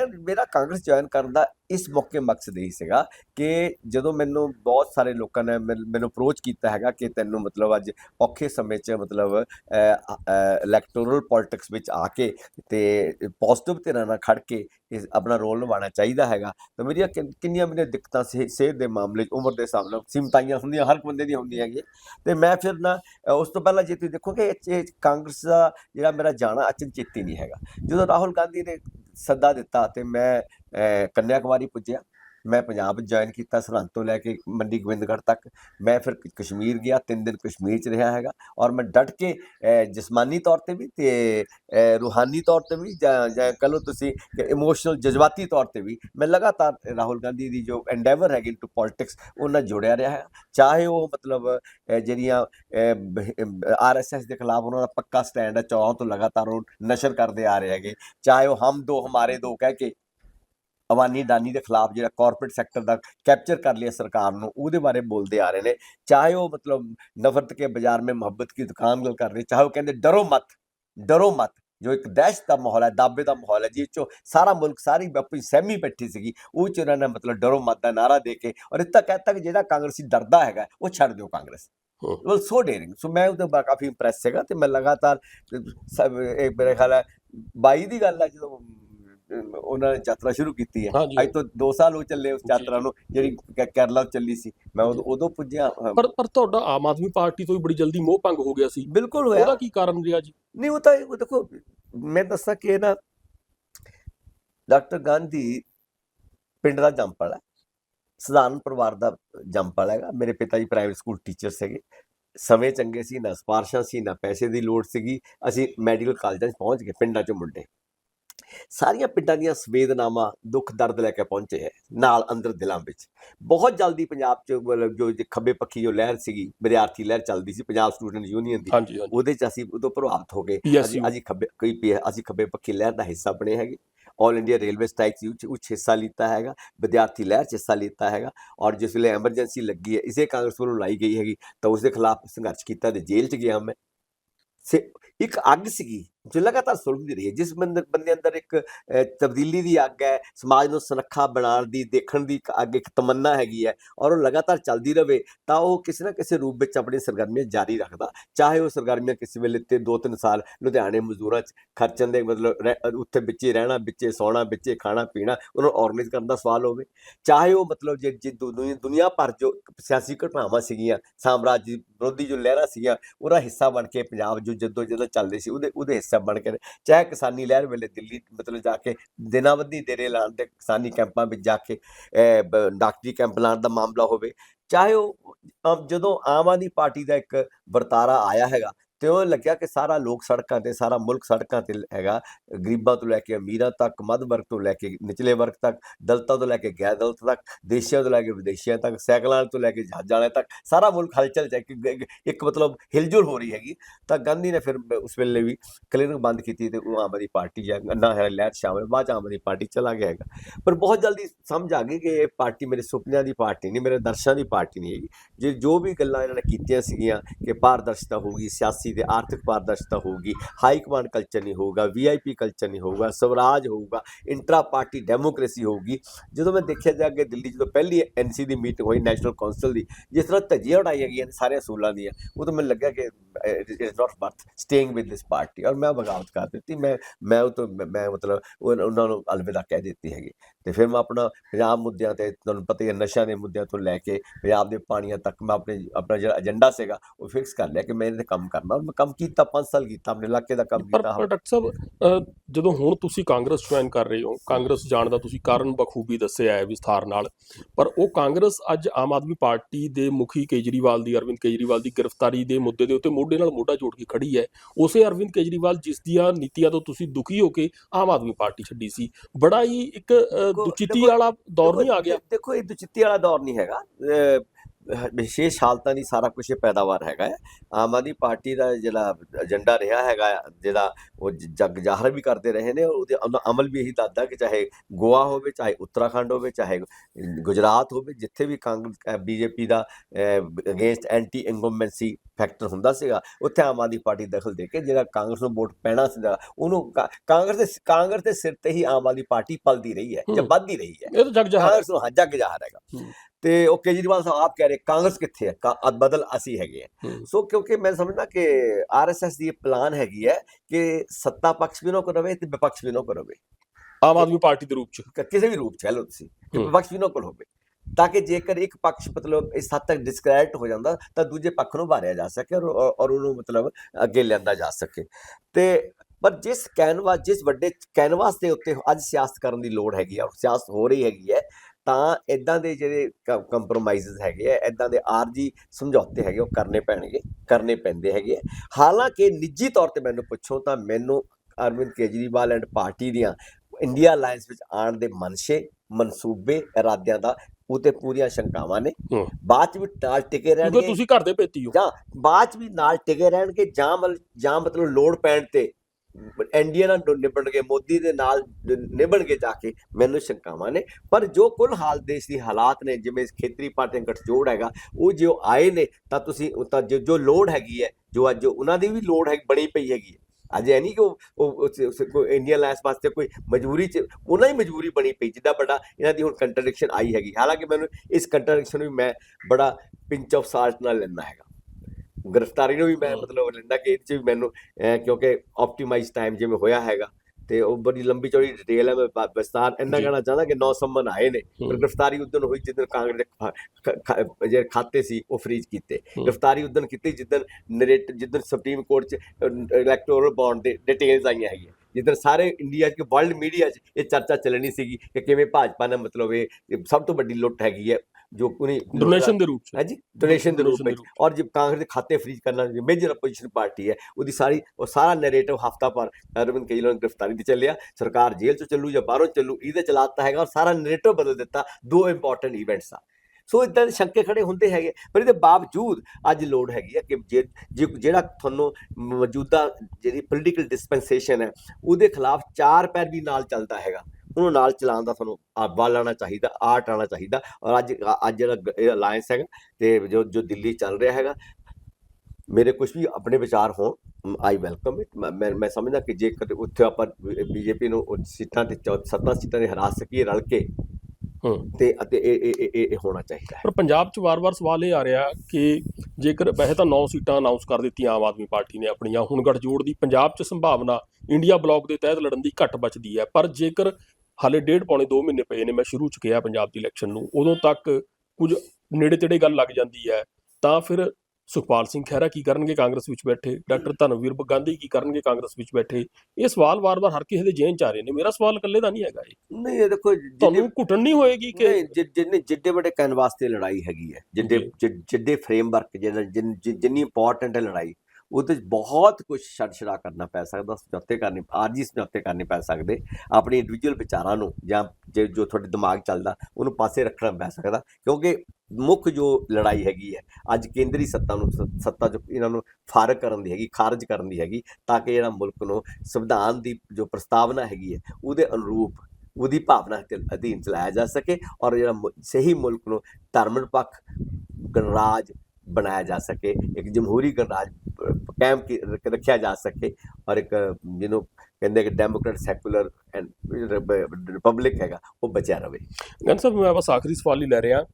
ਮੈਂ, ਮੇਰਾ ਕਾਂਗਰਸ ਜੁਆਇਨ ਕਰਨ ਦਾ ਇਸ ਮੌਕੇ ਮਕਸਦ ਇਹ ਸੀਗਾ ਕਿ ਜਦੋਂ ਮੈਨੂੰ ਬਹੁਤ ਸਾਰੇ ਲੋਕਾਂ ਨੇ ਮੈਨੂੰ ਅਪਰੋਚ ਕੀਤਾ ਹੈਗਾ ਕਿ ਤੈਨੂੰ ਮਤਲਬ ਅੱਜ ਔਖੇ ਸਮੇਂ 'ਚ ਮਤਲਬ ਇਲੈਕਟੋਰਲ ਪੋਲਿਟਿਕਸ ਵਿੱਚ ਆ ਕੇ ਤੇ ਪੋਜ਼ਿਟਿਵ ਧਿਰਾਂ ਨਾਲ ਖੜ ਕੇ ਇਸ ਆਪਣਾ ਰੋਲ ਨਿਭਾਉਣਾ ਚਾਹੀਦਾ ਹੈਗਾ। ਤਾਂ ਮੇਰੀਆਂ ਕਿੰਨੀਆਂ ਮੇਰੀਆਂ ਦਿੱਕਤਾਂ ਸਿਹ- ਸਿਹਤ ਦੇ ਮਾਮਲੇ 'ਚ, ਉਮਰ ਦੇ ਹਿਸਾਬ ਨਾਲ ਸੀਮਤਾਈਆਂ ਹੁੰਦੀਆਂ, ਹਰ ਬੰਦੇ ਦੀਆਂ ਹੁੰਦੀਆਂ ਹੈਗੀਆਂ। ਤੇ ਮੈਂ ਫਿਰ ਨਾ ਉਸ ਤੋਂ ਪਹਿਲਾਂ ਜੇ ਤੁਸੀਂ ਦੇਖੋਗੇ ਕਾਂਗਰਸ ਦਾ ਜਿਹੜਾ ਮੇਰਾ ਜਾਣਾ, ਅਚਨਚੇਤ ਹੀ ਨਹੀਂ ਹੈਗਾ। ਜਦੋਂ ਰਾਹੁਲ ਗਾਂਧੀ ਨੇ ਸੱਦਾ ਦਿੱਤਾ ਤੇ ਮੈਂ ਅ, ਕੰਨਿਆ ਕੁਮਾਰੀ ਪੁੱਜਿਆ। ਮੈਂ ਪੰਜਾਬ ਜੁਆਇਨ ਕੀਤਾ ਸਰਹੰਦ ਤੋਂ ਲੈ ਕੇ ਮੰਡੀ ਗੋਬਿੰਦਗੜ੍ਹ ਤੱਕ। ਮੈਂ ਫਿਰ ਕਸ਼ਮੀਰ ਗਿਆ ਤਿੰਨ ਦਿਨ ਕਸ਼ਮੀਰ 'ਚ ਰਿਹਾ ਹੈਗਾ ਔਰ ਮੈਂ ਡਟ ਕੇ ਜਿਸਮਾਨੀ ਤੌਰ ਤੇ ਵੀ ਤੇ ਰੂਹਾਨੀ ਤੌਰ ਤੇ ਵੀ ਜਾਂ ਜਾਂ ਕਹ ਲਓ ਤੁਸੀਂ ਇਮੋਸ਼ਨਲ ਜਜ਼ਬਾਤੀ ਤੌਰ ਤੇ ਵੀ ਮੈਂ ਲਗਾਤਾਰ ਰਾਹੁਲ ਗਾਂਧੀ ਦੀ ਜੋ ਐਂਡੇਵਰ ਹੈਗੀ ਟੂ ਪੋਲਿਟਿਕਸ ਉਹਨਾਂ ਨਾਲ ਜੁੜਿਆ ਰਿਹਾ ਹੈ ਚਾਹੇ ਉਹ ਮਤਲਬ ਅ, ਜਿਹੜੀਆਂ ਆਰਐਸਐਸ ਦੇ ਖਿਲਾਫ ਉਹਨਾਂ ਦਾ ਪੱਕਾ ਸਟੈਂਡ ਹੈ ਚੌਹਾਂ ਤੋਂ ਲਗਾਤਾਰ ਉਹ ਨਸ਼ਰ ਕਰਦੇ ਆ ਰਹੇ ਹੈਗੇ। ਚਾਹੇ ਉਹ ਹਮ ਦੋ ਹਮਾਰੇ ਦੋ ਕਹਿ ਕੇ ਅਵਾਨੀ ਡਾਨੀ ਦੇ ਖਿਲਾਫ ਜਿਹੜਾ ਕਾਰਪੋਰੇਟ ਸੈਕਟਰ ਦਾ ਕੈਪਚਰ ਕਰ ਲਿਆ ਸਰਕਾਰ ਨੂੰ ਉਹਦੇ ਬਾਰੇ ਬੋਲਦੇ ਆ ਰਹੇ ਨੇ। ਚਾਹੇ ਉਹ ਮਤਲਬ ਨਫ਼ਰਤ ਕੇ ਬਾਜ਼ਾਰ ਮੇਂ ਮੁਹੱਬਤ ਕੀ ਦੁਕਾਨ ਗੱਲ ਕਰ ਰਹੇ ਚਾਹੇ ਉਹ ਕਹਿੰਦੇ ਡਰੋ ਮਤ ਡਰੋ ਮਤ ਜੋ ਇੱਕ ਦਹਿਸ਼ਤ ਦਾ ਮਾਹੌਲ ਹੈ ਦਾਬੇ ਦਾ ਮਾਹੌਲ ਹੈ ਜਿਸ ਚੋਂ ਸਾਰਾ ਮੁਲਕ ਸਾਰੀ ਆਪਣੀ ਸਹਿਮੀ ਬੈਠੀ ਸੀਗੀ ਉਹ ਚ ਉਹਨਾਂ ਨੇ ਮਤਲਬ ਡਰੋ ਮਤ ਦਾ ਨਾਰਾ ਦੇ ਕੇ ਔਰ ਇੱਤਾ ਕਹਿਤਾ ਕਿ ਜਿਹੜਾ ਕਾਂਗਰਸੀ ਡਰਦਾ ਹੈਗਾ ਉਹ ਛੱਡ ਦਿਓ ਕਾਂਗਰਸ। ਵੈਲ ਸੋ ਡੇਰਿੰਗ ਸੋ ਮੈਂ ਉਹਦੇ ਬਾਰੇ ਕਾਫੀ ਇੰਪ੍ਰੈਸ ਸੀਗਾ ਤੇ ਮੈਂ ਲਗਾਤਾਰ ਇਹ ਮੇਰੇ ਖਿਆਲ ਹੈ 22 ਦੀ ਗੱਲ ਹੈ ਜਦੋਂ ਉਹਨਾਂ ਨੇ ਯਾਤਰਾ ਸ਼ੁਰੂ ਕੀਤੀ ਹੈ। ਹਾਂਜੀ ਅੱਜ ਤੋਂ 2 ਸਾਲ ਹੋ ਚੱਲੇ ਉਸ ਯਾਤਰਾ ਨੂੰ ਜਿਹੜੀ ਕੇ- ਕੇਰਲਾ ਚੱਲੀ ਸੀ। ਮੈਂ ਉਦੋਂ ਉਦੋਂ ਪੁੱਜਿਆ ਹਾਂ, ਪਰ ਪਰ ਤੁਹਾਡਾ ਆਮ ਆਦਮੀ ਪਾਰਟੀ ਤੋਂ ਵੀ ਬੜੀ ਜਲਦੀ ਮੋਹ ਭੰਗ ਹੋ ਗਿਆ ਸੀ। ਬਿਲਕੁਲ ਹੋਇਆ। ਉਹਦਾ ਕੀ ਕਾਰਨ ਰਿਹਾ ਜੀ? ਨਹੀਂ ਉਹ ਤਾਂ ਉਹ ਦੇਖੋ ਮੈਂ ਦੱਸਾਂ ਕਿ ਨਾ ਡਾਕਟਰ ਗਾਂਧੀ ਪਿੰਡ ਦਾ ਜੰਪਲ ਹੈ। ਸਧਾਰਨ ਪਰਿਵਾਰ ਦਾ ਜੰਪਲ ਹੈਗਾ। ਮੇਰੇ ਪਿਤਾ ਜੀ ਪ੍ਰਾਈਵੇਟ ਸਕੂਲ ਟੀਚਰ ਸੀਗੇ ਸਮੇਂ ਚੰਗੇ ਸੀ ਨਾ ਸਪਾਰਸ਼ਾਂ ਸੀ ਨਾ ਪੈਸੇ ਦੀ ਲੋੜ ਸੀਗੀ। ਅਸੀਂ ਮੈਡੀਕਲ ਕਾਲਜਾਂ 'ਚ ਪਹੁੰਚ ਗਏ ਪਿੰਡਾਂ 'ਚੋਂ ਮੁੰਡੇ। ਸਾਰੀਆਂ ਪਿੰਡਾਂ ਦੀਆਂ ਸੰਵੇਦਨਾਵਾਂ ਦੁੱਖ ਦਰਦ ਲੈ ਕੇ ਪਹੁੰਚੇ ਹੈ ਨਾਲ ਅੰਦਰ ਦਿਲਾਂ ਵਿੱਚ। ਬਹੁਤ ਜਲਦੀ ਪੰਜਾਬ 'ਚ ਜੋ ਖੱਬੇ ਪੱਖੀ ਜੋ ਲਹਿਰ ਸੀਗੀ ਵਿਦਿਆਰਥੀ ਲਹਿਰ ਚੱਲਦੀ ਸੀ ਪੰਜਾਬ ਸਟੂਡੈਂਟ ਯੂਨੀਅਨ ਦੀ। ਉਹਦੇ ਚ ਅਸੀਂ ਉਦੋਂ ਪ੍ਰਭਾਵਿਤ ਹੋ ਗਏ। ਅਸੀਂ ਖੱਬੇ ਕੋਈ ਪੀ- ਅਸੀਂ ਖੱਬੇ ਪੱਖੀ ਲਹਿਰ ਦਾ ਹਿੱਸਾ ਬਣੇ ਹੈਗੇ। ਆਲ ਇੰਡੀਆ ਰੇਲਵੇ ਸਟ੍ਰਾਈਕ ਸੀ ਉੱਚ ਉੱਚ ਹਿੱਸਾ ਲਿੱਤਾ ਹੈਗਾ ਵਿਦਿਆਰਥੀ ਲਹਿਰ ਚ ਹਿੱਸਾ ਲਿੱਤਾ ਹੈਗਾ ਔਰ ਜਿਸ ਵੇਲੇ ਐਮਰਜੈਂਸੀ ਲੱਗੀ ਹੈ ਇਸੇ ਕਾਂਗਰਸ ਵੱਲੋਂ ਲਾਈ ਗਈ ਹੈਗੀ ਤਾਂ ਉਸ ਦੇ ਖਿਲਾਫ ਸੰਘਰਸ਼ ਕੀਤਾ ਤੇ ਜੇਲ੍ਹ ਚ ਗਿਆ ਮੈਂ। ਸੇ ਇੱਕ ਅੱਗ ਸੀਗੀ ਜੋ ਲਗਾਤਾਰ ਸੁਲਗਦੀ ਰਹੀ ਹੈ, ਜਿਸ ਬੰਦੇ ਬੰਦੇ ਅੰਦਰ ਇੱਕ ਤਬਦੀਲੀ ਦੀ ਅੱਗ ਹੈ, ਸਮਾਜ ਨੂੰ ਸੁਨੱਖਾ ਬਣਾਉਣ ਦੀ, ਦੇਖਣ ਦੀ ਅੱਗ, ਇੱਕ ਤਮੰਨਾ ਹੈਗੀ ਹੈ ਔਰ ਉਹ ਲਗਾਤਾਰ ਚੱਲਦੀ ਰਵੇ, ਤਾਂ ਉਹ ਕਿਸੇ ਨਾ ਕਿਸੇ ਰੂਪ ਵਿੱਚ ਆਪਣੀ ਸਰਗਰਮੀਆਂ ਜਾਰੀ ਰੱਖਦਾ। ਚਾਹੇ ਉਹ ਸਰਗਰਮੀਆਂ ਕਿਸੇ ਵੇਲੇ ਤੇ 2-3 ਸਾਲ ਲੁਧਿਆਣੇ ਮਜ਼ਦੂਰਾਂ 'ਚ ਖਰਚਣ ਦੇ ਮਤਲਬ ਰਹਿ- ਉੱਥੇ ਵਿੱਚੇ ਰਹਿਣਾ, ਵਿੱਚੇ ਸੌਣਾ, ਵਿੱਚੇ ਖਾਣਾ, ਪੀਣਾ, ਉਹਨਾਂ ਨੂੰ ਆਰਗੇਨਾਈਜ਼ ਕਰਨ ਦਾ ਸਵਾਲ ਹੋਵੇ। ਚਾਹੇ ਉਹ ਮਤਲਬ ਜੇ ਜੇ ਦੁ- ਦੁਨੀਆ ਭਰ ਜੋ ਸਿਆਸੀ ਘਟਨਾਵਾਂ ਸੀਗੀਆਂ, ਸਾਮਰਾਜ ਵਿਰੋਧੀ ਜੋ ਲਹਿਰਾਂ ਸੀਗੀਆਂ, ਉਹਦਾ ਹਿੱਸਾ ਬਣ ਕੇ ਪੰਜਾਬ ਜੋ ਜਦੋਂ ਜਦੋਂ ਚੱਲਦੇ ਸੀ, ਉਹਦੇ ਉਹਦੇ ਹਿੱਸਾ ਬਣ ਕੇ ਚਾਹੇ ਕਿਸਾਨੀ ਲਹਿਰ ਵੇਲੇ ਦਿੱਲੀ ਮਤਲਬ ਜਾ ਕੇ ਦਿਨਾਵਧੀ ਦੇਰੇ ਲਾਉਣ ਤੇ ਕਿਸਾਨੀ ਕੈਂਪਾਂ ਵਿੱਚ ਜਾ ਕੇ ਅਹ, ਡਾਕਟਰੀ ਕੈਂਪ ਲਾਉਣ ਦਾ ਮਾਮਲਾ ਹੋਵੇ ਚਾਹੇ ਉਹ ਜਦੋਂ ਆਮ ਆਦਮੀ ਪਾਰਟੀ ਦਾ ਇੱਕ ਵਰਤਾਰਾ ਆਇਆ ਹੈਗਾ ਤੇ ਉਹ ਲੱਗਿਆ ਕਿ ਸਾਰਾ ਲੋਕ ਸੜਕਾਂ ਤੇ, ਸਾਰਾ ਮੁਲਕ ਸੜਕਾਂ ਤੇ ਹੈਗਾ। ਗਰੀਬਾਂ ਤੋਂ ਲੈ ਕੇ ਅਮੀਰਾਂ ਤੱਕ, ਮੱਧ ਵਰਗ ਤੋਂ ਲੈ ਕੇ ਨਿਚਲੇ ਵਰਗ ਤੱਕ, ਦਲਤਾਂ ਤੋਂ ਲੈ ਕੇ ਗੈਰ ਦਲਤ ਤੱਕ, ਦੇਸ਼ੀਆਂ ਤੋਂ ਲੈ ਕੇ ਵਿਦੇਸ਼ੀਆਂ ਤੱਕ, ਸਾਈਕਲਾਂ ਤੋਂ ਲੈ ਕੇ ਜਹਾਜ਼ਾਂ ਵਾਲਿਆਂ ਤੱਕ, ਸਾਰਾ ਮੁਲਕ ਹਲਚਲ ਚ ਇੱਕ ਮਤਲਬ ਹਿਲਜੁਲ ਹੋ ਰਹੀ ਹੈਗੀ। ਤਾਂ ਗਾਂਧੀ ਨੇ ਫਿਰ ਉਸ ਵੇਲੇ ਵੀ ਕਲੀਨਿਕ ਬੰਦ ਕੀਤੀ ਤੇ ਉਹ ਆਮ ਆਦਮੀ ਪਾਰਟੀ ਜਾਂ ਨਾ ਹੈ, ਲਹਿਰ ਸ਼ਾਮਿਲ, ਬਾਅਦ 'ਚ ਆਮ ਆਦਮੀ ਪਾਰਟੀ ਚਲਾ ਗਿਆ ਹੈਗਾ। ਪਰ ਬਹੁਤ ਜਲਦੀ ਸਮਝ ਆ ਗਈ ਕਿ ਇਹ ਪਾਰਟੀ ਮੇਰੇ ਸੁਪਨਿਆਂ ਦੀ ਪਾਰਟੀ ਨਹੀਂ, ਮੇਰੇ ਦਰਸ਼ਨਾਂ ਦੀ ਪਾਰਟੀ ਨਹੀਂ ਹੈਗੀ। ਜੇ ਜੋ ਵੀ ਗੱਲਾਂ ਇਹਨਾਂ ਨੇ ਕੀਤੀਆਂ ਸੀਗੀਆਂ ਕਿ ਪਾਰਦਰਸ਼ਤਾ ਹੋਊਗੀ ਸਿਆਸੀ ਤੇ ਆਰਥਿਕ ਪਾਰਦਰਸ਼ਤਾ ਹੋਊਗੀ ਹਾਈ ਕਮਾਂਡ ਕਲਚਰ ਨਹੀਂ ਹੋਊਗਾ ਵੀਆਈਪੀ ਕਲਚਰ ਨਹੀਂ ਹੋਊਗਾ ਸਵਰਾਜ ਹੋਊਗਾ ਇੰਟਰਾ ਪਾਰਟੀ ਡੈਮੋਕ੍ਰੇਸੀ ਹੋਊਗੀ ਜਦੋਂ ਮੈਂ ਦੇਖਿਆ ਜਾ ਕੇ ਦਿੱਲੀ ਜਦੋਂ ਪਹਿਲੀ ਐਨਸੀ ਦੀ ਮੀਟਿੰਗ ਹੋਈ ਨੈਸ਼ਨਲ ਕੌਂਸਲ ਦੀ ਜਿਸ ਤਰ੍ਹਾਂ ਧੱਜੀਆਂ ਉਡਾਈਆਂ ਗਈਆਂ ਨੇ ਸਾਰੇ ਅਸੂਲਾਂ ਦੀਆਂ ਉਹ ਤਾਂ ਮੈਨੂੰ ਲੱਗਿਆ ਕਿ it is not worth staying with this party ਔਰ ਮੈਂ ਬਗਾਵਤ ਕਰ ਦਿੱਤੀ ਮੈਂ ਮੈਂ ਉਹ ਤੋਂ ਮੈਂ ਮਤਲਬ ਉਹਨਾਂ ਨੂੰ ਅਲਵਿਦਾ ਕਹਿ ਦਿੱਤੀ ਹੈਗੀ ਤੇ ਫਿਰ ਮੈਂ ਆਪਣਾ ਪੰਜਾਬ ਮੁੱਦਿਆਂ ਤੇ ਤੁਹਾਨੂੰ ਪਤਾ ਹੀ ਹੈ ਨਸ਼ਿਆਂ ਦੇ ਮੁੱਦਿਆਂ ਤੋਂ ਲੈ ਕੇ ਪੰਜਾਬ ਦੇ ਪਾਣੀਆਂ ਤੱਕ ਮੈਂ ਆਪਣੇ ਆਪਣਾ ਜਿਹੜਾ ਏਜੰਡਾ ਸੀਗਾ ਉਹ ਫਿਕਸ ਕਰ ਲਿਆ ਕਿ ਮੈਂ ਇਹਦੇ ਕੰਮ ਕਰਨਾ ਔਰ ਮੈਂ ਕੰਮ ਕੀਤਾ 5 ਸਾਲ ਕੀਤਾ ਆਪਣੇ ਇਲਾਕੇ ਦਾ ਕੰਮ ਪਰ ਕੀਤਾ ਪਰ ਡਾਕਟਰ ਸਾਹਿਬ ਜਦੋਂ ਹੁਣ ਤੁਸੀਂ ਕਾਂਗਰਸ ਜੁਆਇਨ ਕਰ ਰਹੇ ਹੋ ਕਾਂਗਰਸ ਜਾਣ ਦਾ ਤੁਸੀਂ ਕਾਰਨ ਬਖੂਬੀ ਦੱਸਿਆ ਹੈ ਵਿਸਥਾਰ ਨਾਲ ਪਰ ਉਹ ਕਾਂਗਰਸ ਅੱਜ ਆਮ ਆਦਮੀ ਪਾਰਟੀ ਦੇ ਮੁਖੀ ਕੇਜਰੀਵਾਲ ਦੀ ਅਰਵਿੰਦ ਕੇਜਰੀਵਾਲ ਦੀ ਗ੍ਰਿਫਤਾਰੀ ਦੇ ਮੁੱਦੇ ਦੇ ਉੱਤੇ ਮੋਢੇ ਨਾਲ ਮੋਢਾ ਜੋੜ ਕੇ ਖੜੀ ਹੈ। ਉਸੇ ਅਰਵਿੰਦ ਕੇਜਰੀਵਾਲ ਜਿਸ ਦੀਆਂ ਨੀਤੀਆਂ ਤੋਂ ਤੁਸੀਂ ਦੁਖੀ ਹੋ ਕੇ ਆਮ ਆਦਮੀ ਪਾਰਟੀ ਛੱਡੀ ਸੀ ਬੜਾ ਹੀ ਇੱਕ ਦੁਚਿੱਤੀ ਵਾਲਾ ਦੌਰ ਨਹੀਂ ਆ ਗਿਆ? ਦੇਖੋ ਇਹ ਦੁਚਿੱਤੀ ਵਾਲਾ ਦੌਰ ਨਹੀਂ ਹੈਗਾ। ਵਿਸ਼ੇਸ਼ ਹਾਲਤਾਂ ਦੀ ਸਾਰਾ ਕੁਝ ਇਹ ਪੈਦਾਵਾਰ ਹੈਗਾ ਹੈ ਆਮ ਆਦਮੀ ਪਾਰਟੀ ਦਾ ਜਿਹੜਾ ਏਜੰਡਾ ਰਿਹਾ ਹੈਗਾ ਜਿਹੜਾ ਉਹ ਜਗ ਜਾਹਰ ਵੀ ਕਰਦੇ ਰਹੇ ਨੇ ਉਹਦੇ ਅਮਲ ਵੀ ਇਹੀ ਦੱਸਦਾ ਕਿ ਚਾਹੇ ਗੋਆ ਹੋਵੇ ਚਾਹੇ ਉੱਤਰਾਖੰਡ ਹੋਵੇ ਚਾਹੇ ਗੁਜਰਾਤ ਹੋਵੇ ਜਿੱਥੇ ਵੀ ਕਾਂਗਰਸ ਬੀਜੇਪੀ ਦਾ ਅਗੇਂਸਟ ਐਂਟੀ ਇਨਕੰਬੈਂਸੀ ਫੈਕਟਰ ਹੁੰਦਾ ਸੀਗਾ ਉੱਥੇ ਆਮ ਆਦਮੀ ਪਾਰਟੀ ਦਖਲ ਦੇ ਕੇ ਜਿਹੜਾ ਕਾਂਗਰਸ ਨੂੰ ਵੋਟ ਪੈਣਾ ਸੀਗਾ ਉਹਨੂੰ ਕਾਂਗਰਸ ਦੇ ਕਾਂਗਰਸ ਦੇ ਸਿਰ ਤੇ ਹੀ ਆਮ ਆਦਮੀ ਪਾਰਟੀ ਪਲਦੀ ਰਹੀ ਹੈ ਜਾਂ। ਵੱਧਦੀ ਰਹੀ ਹੈ ਇਹ ਤਾਂ ਜਗ ਜਹਾਰ ਕਾਂਗਰਸ ਨੂੰ ਹਾਂ ਜੱਗ ਜਾਹਰ ਹੈਗਾ। ਤੇ ਉਹ ਕੇਜਰੀਵਾਲ ਸਾਹਿਬ ਆਪ ਕਹਿ ਰਹੇ ਕਾਂਗਰਸ ਕਿੱਥੇ ਹੈ? ਬਦਲ ਅਸੀਂ ਹੈਗੇ ਆ ਹੂੰ। ਸੋ ਕਿਉਂਕਿ ਮੈਂ ਸਮਝਦਾ ਕਿ ਆਰਐਸਐਸ ਦੀ ਇਹ ਪਲਾਨ ਹੈਗੀ ਹੈ ਕਿ ਸੱਤਾ ਪਕਸ਼ ਵੀ ਨਾ ਕੋ ਰਵੇ ਤੇ ਵਿਪਕਸ਼ ਵੀ ਨਾ ਕੋ ਰਵੇ। ਆਮ ਆਦਮੀ ਪਾਰਟੀ ਦੇ ਰੂਪ ਚ। ਕਿਸੇ ਵੀ ਰੂਪ ਚ ਲਓ ਤੁਸੀਂ ਹੂੰ। ਵਿਪਕਸ਼ ਵੀ ਨਾ ਕੋਲ ਹੋਵੇ ਤਾਂ ਕਿ ਜੇਕਰ ਇੱਕ ਪਕਸ਼ ਮਤਲਬ ਇਸ ਹੱਦ ਤੱਕ ਡਿਸਕ੍ਰੈਡਿਟ ਹੋ ਜਾਂਦਾ ਤਾਂ ਦੂਜੇ ਪੱਖ ਨੂੰ ਮਾਰਿਆ ਜਾ ਸਕੇ ਔਰ ਔਰ ਉਹਨੂੰ ਮਤਲਬ ਅੱਗੇ ਲਿਆਂਦਾ ਜਾ ਸਕੇ। ਤੇ ਪਰ ਜਿਸ ਕੈਨਵਾਸ ਜਿਸ ਵੱਡੇ ਕੈਨਵਾਸ ਦੇ ਉੱਤੇ ਅੱਜ ਸਿਆਸਤ ਕਰਨ ਦੀ ਲੋੜ ਹੈਗੀ ਆ ਔਰ ਸਿਆਸਤ ਹੋ ਰਹੀ ਹੈਗੀ ਹੈ ਤਾਂ ਇਦਾਂ ਦੇ ਜਿਹੜੇ ਕੰਪਰੋਮਾਈਜ਼ਸ ਹੈਗੇ ਆ ਇਦਾਂ ਦੇ ਆਰਜੀ ਸਮਝੌਤੇ ਹੈਗੇ ਉਹ ਕਰਨੇ ਪੈਣਗੇ ਕਰਨੇ ਪੈਂਦੇ ਹੈਗੇ। ਹਾਲਾਂਕਿ ਨਿੱਜੀ ਤੌਰ ਤੇ ਮੈਨੂੰ ਪੁੱਛੋ ਤਾਂ ਮੈਨੂੰ ਅਰਵਿੰਦ ਕੇਜਰੀਵਾਲ ਐਂਡ ਪਾਰਟੀ ਦੀਆਂ ਇੰਡੀਆ ਅਲਾਈਅੰਸ ਵਿੱਚ ਆਉਣ ਦੇ ਮਨਸ਼ੇ ਮਨਸੂਬੇ ਇਰਾਦਿਆਂ ਦਾ ਉਤੇ ਪੂਰੀਆਂ ਸ਼ੰਕਾਵਾਂ ਨੇ। ਬਾਅਦ ਚ ਵੀ ਨਾਲ ਟਿਕੇ ਰਹਿਣਗੇ ਤੁਸੀਂ ਘਰ ਦੇ ਪੇਤੀ ਹੋ ਜਾਂ ਬਾਅਦ ਚ ਵੀ ਨਾਲ ਟਿਕੇ ਰਹਿਣਗੇ ਜਾਂ ਜਾਂ ਮਤਲਬ ਲੋੜ ਪੈਣ ਤੇ ਐਨਡੀਏ ਨਾਲ ਨਿ- ਨਿਬੜਨਗੇ ਮੋਦੀ ਦੇ ਨਾਲ ਨਿ- ਨਿਬੜਨਗੇ ਜਾ ਕੇ, ਮੈਨੂੰ ਸ਼ੰਕਾਵਾਂ ਨੇ। ਪਰ ਜੋ ਕੁੱਲ ਹਾਲ ਦੇਸ਼ ਦੀ ਹਾਲਾਤ ਨੇ, ਜਿਵੇਂ ਖੇਤਰੀ ਪਾਰਟੀਆਂ ਗਠਜੋੜ ਹੈਗਾ, ਉਹ ਜੋ ਆਏ ਨੇ, ਤਾਂ ਤੁਸੀਂ ਤਾਂ ਜੋ ਲੋੜ ਹੈਗੀ ਹੈ, ਜੋ ਅੱਜ ਉਹਨਾਂ ਦੀ ਵੀ ਲੋੜ ਹੈ ਬਣੀ ਪਈ ਹੈਗੀ ਹੈ। ਅੱਜ ਇਹ ਨਹੀਂ ਕਿ ਉਹ ਇੰਡੀਅਨ ਲੈਂਸ ਵਾਸਤੇ ਕੋਈ ਮਜਬੂਰੀ ਚ, ਉਹਨਾਂ ਦੀ ਮਜਬੂਰੀ ਬਣੀ ਪਈ, ਜਿੱਦਾਂ ਬੜਾ ਇਹਨਾਂ ਦੀ ਹੁਣ ਕੰਟਰਡਿਕਸ਼ਨ ਆਈ ਹੈਗੀ। ਹਾਲਾਂਕਿ ਮੈਨੂੰ ਇਸ ਕੰਟਰਡਿਕਸ਼ਨ ਨੂੰ ਵੀ ਮੈਂ ਬੜਾ ਪਿੰਚ ਆਫ ਸਾਲਟ ਨਾਲ ਲੈਂਦਾ ਹੈਗਾ। ਗ੍ਰਿਫਤਾਰੀ ਨੂੰ ਵੀ ਮੈਂ। ਮਤਲਬ ਲੈਂਦਾ ਕਿ ਇਹ ਚ ਵੀ ਮੈਨੂੰ ਕਿਉਂਕਿ ਆਪਟੀਮਾਈਜ਼ ਟਾਈਮ ਜਿਵੇਂ ਹੋਇਆ ਹੈਗਾ ਤੇ ਉਹ ਬੜੀ ਲੰਬੀ ਚੌੜੀ ਡਿਟੇਲ ਹੈ ਮੈਂ ਵਿਸਤਾਰ ਇੰਨਾ। ਕਹਿਣਾ ਚਾਹੁੰਦਾ ਕਿ ਨੌ ਸੰਮਨ ਆਏ ਨੇ ਪਰ। ਗ੍ਰਿਫਤਾਰੀ ਉਦੋਂ ਹੋਈ ਜਿੱਦਣ ਕਾਂਗਰਸ ਦੇ ਜਿਹੜੇ ਖਾਤੇ ਸੀ ਉਹ ਫ੍ਰੀਜ਼ ਕੀਤੇ। ਗ੍ਰਿਫਤਾਰੀ ਉਦੋਂ ਕੀਤੀ ਜਿੱਦਣ ਨਰੇਟ ਜਿੱਦਣ ਸੁਪਰੀਮ ਕੋਰਟ ਚ ਇਲੈਕਟੋਰਲ ਬੌਂਡ ਦੇ ਡਿਟੇਲਸ ਆਈਆਂ ਹੈਗੀਆਂ ਜਿੱਦਣ ਸਾਰੇ ਇੰਡੀਆ 'ਚ ਵਰਲਡ ਮੀਡੀਆ 'ਚ ਇਹ ਚਰਚਾ ਚੱਲਣੀ ਸੀਗੀ ਕਿ ਕਿਵੇਂ ਭਾਜਪਾ ਨੇ ਮਤਲਬ ਇਹ ਸਭ ਤੋਂ ਵੱਡੀ ਲੁੱਟ ਹੈਗੀ ਹੈ ਜੋ ਉਹਨੇ ਡੋਨੇਸ਼ਨ ਦੇ ਰੂਪ ਚ। ਹਾਂਜੀ ਡੋਨੇਸ਼ਨ ਦੇ ਰੂਪ ਵਿੱਚ। ਔਰ ਜਬ ਕਾਂਗਰਸ ਦੇ ਖਾਤੇ ਫ੍ਰੀਜ਼ ਕਰਨਾ ਜੋ ਮੇਜਰ ਆਪੋਜੀਸ਼ਨ ਪਾਰਟੀ ਹੈ ਉਹਦੀ ਸਾਰੀ ਉਹ ਸਾਰਾ ਨੈਰੇਟਿਵ ਹਫਤਾ ਪਰ ਅਰਵਿੰਦ ਕੇਜਰੀਵਾਲ ਦੀ ਗ੍ਰਿਫਤਾਰੀ ਤੇ ਚੱਲਿਆ। ਸਰਕਾਰ ਜੇਲ੍ਹ ਚੋਂ ਚੱਲੂ ਜਾਂ ਬਾਹਰੋਂ ਚੱਲੂ ਇਹਦੇ ਚਲਾਤਾ ਹੈਗਾ ਔਰ ਸਾਰਾ ਨੈਰੇਟਿਵ ਬਦਲ ਦਿੱਤਾ। ਦੋ ਇੰਪੋਰਟੈਂਟ ਇਵੈਂਟਸ ਆ। ਸੋ ਇਦਾਂ ਦੇ ਸ਼ੰਕੇ ਖੜੇ ਹੁੰਦੇ ਹੈਗੇ। ਪਰ ਇਹਦੇ ਬਾਵਜੂਦ ਅੱਜ ਲੋੜ ਹੈਗੀ ਹੈ ਕਿ ਜੇ ਜੇ ਜਿਹੜਾ ਤੁਹਾਨੂੰ ਮੌਜੂਦਾ ਜਿਹੜੀ ਪੋਲੀਟੀਕਲ ਡਿਸਪੈਂਸੇਸ਼ਨ ਹੈ ਉਹਦੇ ਖਿਲਾਫ ਚਾਰ ਪੈਰ ਵੀ ਨਾਲ ਚੱਲਦਾ ਹੈਗਾ। ਉਹਨੂੰ ਨਾਲ ਚਲਾਉਣ ਦਾ ਤੁਹਾਨੂੰ ਬਲ ਆਉਣਾ ਚਾਹੀਦਾ ਆਰਟ ਆਉਣਾ ਚਾਹੀਦਾ। ਔਰ ਅੱਜ ਅੱਜ ਜਿਹੜਾ ਅਲਾਈਅੰਸ ਹੈਗਾ ਤੇ ਜੋ ਜੋ ਦਿੱਲੀ ਚੱਲ ਰਿਹਾ ਹੈਗਾ ਮੇਰੇ ਕੁਝ ਵੀ ਆਪਣੇ ਵਿਚਾਰ ਹੋਣ ਆਈ ਵੈਲਕਮ ਇਟ ਮੈਂ ਮੈਂ ਸਮਝਦਾ ਕਿ ਜੇਕਰ ਉੱਥੇ ਆਪਾਂ ਬੀਜੇਪੀ ਨੂੰ ਸੀਟਾਂ ਤੇ ਸੱਤਾਂ ਸੀਟਾਂ ਤੇ ਹਰਾ ਸਕੀਏ ਰਲ ਕੇ ਹੂੰ। ਤੇ ਅਤੇ ਇਹ ਇਹ ਇਹ- ਹੋਣਾ ਚਾਹੀਦਾ ਪਰ ਪੰਜਾਬ 'ਚ ਵਾਰ-ਵਾਰ ਸਵਾਲ ਇਹ ਆ ਰਿਹਾ ਕਿ ਜੇਕਰ ਵੈਸੇ ਤਾਂ 9 ਸੀਟਾਂ ਅਨਾਉਂਸ ਕਰ ਦਿੱਤੀਆਂ ਆਮ ਆਦਮੀ ਪਾਰਟੀ ਨੇ ਆਪਣੀਆਂ ਹੁਣ ਗੱਠਜੋੜ ਦੀ ਪੰਜਾਬ 'ਚ ਸੰਭਾਵਨਾ ਇੰਡੀਆ ਬਲੌਕ ਦੇ ਤਹਿਤ ਲੜਨ ਦੀ ਘੱਟ ਬਚਦੀ ਹੈ। ਪਰ ਜੇਕਰ ਹਾਲੇ ਡੇਢ ਪੌਣੇ 2 ਮਹੀਨੇ ਪਏ ਨੇ ਮੈਂ ਸ਼ੁਰੂ 'ਚ ਕਿਹਾ ਪੰਜਾਬ ਦੀ ਇਲੈਕਸ਼ਨ ਨੂੰ ਉਦੋਂ ਤੱਕ ਕੁਝ ਨੇੜੇ-ਤੇੜੇ ਗੱਲ ਲੱਗ ਜਾਂਦੀ ਹੈ। ਤਾਂ ਫਿਰ ਸੁਖਪਾਲ ਸਿੰਘ ਖਹਿਰਾ ਕੀ ਕਰਨਗੇ ਕਾਂਗਰਸ ਵਿੱਚ ਬੈਠੇ? ਡਾਕਟਰ ਧਨਵੀਰ ਗਾਂਧੀ ਕੀ ਕਰਨਗੇ ਕਾਂਗਰਸ ਵਿੱਚ ਬੈਠੇ? ਇਹ ਸਵਾਲ ਵਾਰ-ਵਾਰ ਹਰ ਕਿਸੇ ਦੇ ਜ਼ਿਹਨ 'ਚ ਆ ਰਹੇ ਨੇ। ਮੇਰਾ ਸਵਾਲ ਇਕੱਲੇ ਦਾ ਨਹੀਂ ਹੈਗਾ ਇਹ। ਨਹੀਂ ਇਹ ਦੇਖੋ ਜਿੰਨੇ ਤੁਹਾਨੂੰ ਘੁੱਟਣ ਨਹੀਂ ਹੋਏਗੀ ਕਿ ਜਿੰਨੇ ਜਿੱਡੇ ਵੱਡੇ ਕੈਨਵਾਸ ਤੇ ਲੜਾਈ ਹੈਗੀ ਹੈ ਜਿੱਡੇ ਜੀ। ਜਿ- ਜਿੱਡੇ ਫਰੇਮਵਰਕ ਜਿੰਨੀ ਜਿੰਨੀ ਇੰਪੋਰਟੈਂਟ ਹੈ ਲੜਾਈ ਉਹਦੇ 'ਚ ਬਹੁਤ ਕੁਝ ਛੱਡ-ਛਡਾ ਕਰਨਾ ਪੈ ਸਕਦਾ ਸਮਝੌਤੇ ਕਰਨੇ, ਆਰਜੀ ਸਮਝੌਤੇ ਕਰਨੇ ਪੈ ਸਕਦੇ, ਆਪਣੇ ਇੰਡੀਵਿਜੂਅਲ ਵਿਚਾਰਾਂ ਨੂੰ ਜਾਂ ਜੇ ਜੋ ਤੁਹਾਡੇ ਦਿਮਾਗ ਚੱਲਦਾ, ਉਹਨੂੰ ਪਾਸੇ ਰੱਖਣਾ ਪੈ ਸਕਦਾ, ਕਿਉਂਕਿ ਮੁੱਖ ਜੋ ਲੜਾਈ ਹੈਗੀ ਹੈ, ਅੱਜ ਕੇਂਦਰੀ ਸੱਤਾ ਨੂੰ, ਸ- ਸੱਤਾ ਜੋ ਇਹਨਾਂ ਨੂੰ ਫਾਰਗ ਕਰਨ ਦੀ ਹੈਗੀ, ਖਾਰਜ ਕਰਨ ਦੀ ਹੈਗੀ, ਤਾਂ ਕਿ ਜਿਹੜਾ ਮੁਲਕ ਨੂੰ ਸੰਵਿਧਾਨ ਦੀ ਜੋ ਪ੍ਰਸਤਾਵਨਾ ਹੈਗੀ ਹੈ, ਉਹਦੇ ਅਨੁਰੂਪ ਉਹਦੀ ਭਾਵਨਾ ਦੇ ਅਧੀਨ ਚਲਾਇਆ ਜਾ ਸਕੇ ਔਰ ਜਿਹੜਾ ਮੁ- ਸਹੀ ਮੁਲਕ ਨੂੰ ਧਰਮ ਨਿਰਪੱਖ, ਗਣਰਾਜ ਬਣਾਇਆ ਜਾ ਸਕੇ ਇੱਕ ਜਮਹੂਰੀ ਗਣਰਾਜ ਅਹ, ਕਾਇਮ ਕੀ- ਰੱਖ- ਰੱਖਿਆ ਜਾ ਸਕੇ ਔਰ ਇੱਕ ਜਿਹਨੂੰ ਕਹਿੰਦੇ ਕਿ ਡੈਮੋਕ੍ਰੇਟ ਸੈਕੂਲਰ ਐਂਡ ਰਿਪਬਲਿਕ ਹੈਗਾ, ਉਹ ਬਚਿਆ ਰਵੇ। ਗਨ ਸਾਹਿਬ, ਮੈਂ ਬਸ ਆਖਰੀ ਸਵਾਲ ਹੀ ਲੈ ਰਿਹਾ।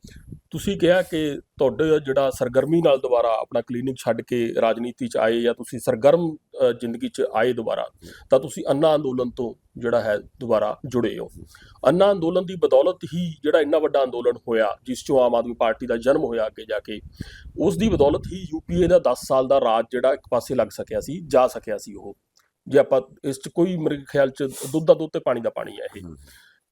ਤੁਸੀਂ ਕਿਹਾ ਕਿ ਤੁਹਾਡੇ ਜਿਹੜਾ ਸਰਗਰਮੀ ਨਾਲ ਦੁਬਾਰਾ ਆਪਣਾ ਕਲੀਨਿਕ ਛੱਡ ਕੇ ਰਾਜਨੀਤੀ 'ਚ ਆਏ ਜਾਂ ਤੁਸੀਂ ਸਰਗਰਮ ਜ਼ਿੰਦਗੀ 'ਚ ਆਏ ਦੁਬਾਰਾ, ਤਾਂ ਤੁਸੀਂ ਅੰਨਾ ਅੰਦੋਲਨ ਤੋਂ ਜਿਹੜਾ ਹੈ ਦੁਬਾਰਾ ਜੁੜੇ ਹੋ। ਅੰਨਾ ਅੰਦੋਲਨ ਦੀ ਬਦੌਲਤ ਹੀ ਜਿਹੜਾ ਇੰਨਾ ਵੱਡਾ ਅੰਦੋਲਨ ਹੋਇਆ, ਜਿਸ 'ਚੋਂ ਆਮ ਆਦਮੀ ਪਾਰਟੀ ਦਾ ਜਨਮ ਹੋਇਆ ਅੱਗੇ ਜਾ ਕੇ, ਉਸ ਦੀ ਬਦੌਲਤ ਹੀ ਯੂਪੀਏ ਦਾ 10 ਸਾਲ ਦਾ ਰਾਜ ਜਿਹੜਾ ਇੱਕ ਪਾਸੇ ਲੱਗ ਸਕਿਆ ਸੀ, ਜਾ ਸਕਿਆ ਸੀ ਉਹ। ਜੇ ਆਪਾਂ ਇਸ 'ਚ ਕੋਈ ਮੇਰੇ ਖਿਆਲ 'ਚ ਦੁੱਧ ਦਾ ਦੁੱਧ ਤੇ ਪਾਣੀ ਦਾ ਪਾਣੀ ਹੈ ਇਹ।